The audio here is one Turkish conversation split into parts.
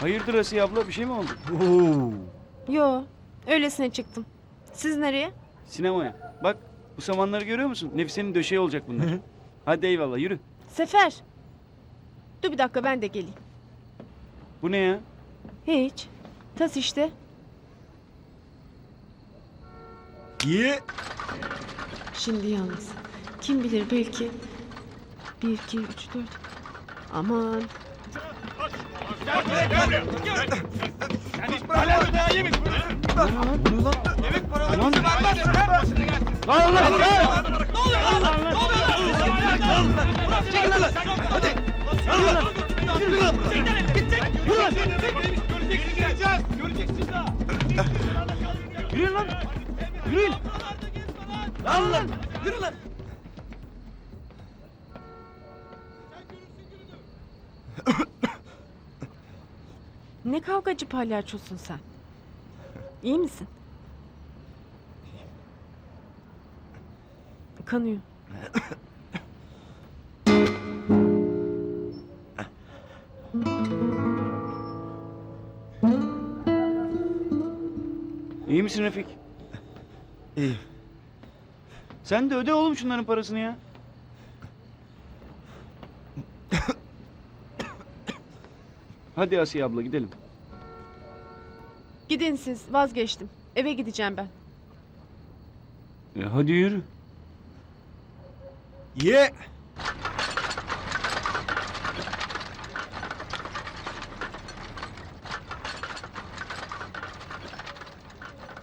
Hayırdır Asiye abla bir şey mi oldu? Oo. Yo, öylesine çıktım. Siz nereye? Sinemaya. Bak bu samanları görüyor musun? Nefise'nin döşeği olacak bunlar. Hadi eyvallah yürü. Sefer. Dur bir dakika ben de geleyim. Bu ne ya? Hiç. Tas işte. Ye. Şimdi yalnız. Kim bilir belki. Bir, iki, üç, dört. Aman. Aman. Lan lan lan! Yürüyün lan! Yürüyün! Lan lan! Yürü lan! Ne kavgacı palyaçosun sen. İyi misin? Kanıyor. İyi misin Refik? İyi. Sen de öde oğlum şunların parasını ya. Hadi Asiye abla gidelim. Gidin siz. Vazgeçtim. Eve gideceğim ben. E, hadi yürü. Ye.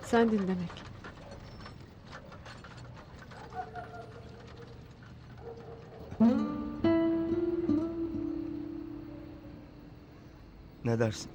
Sendin demek. Ne dersin?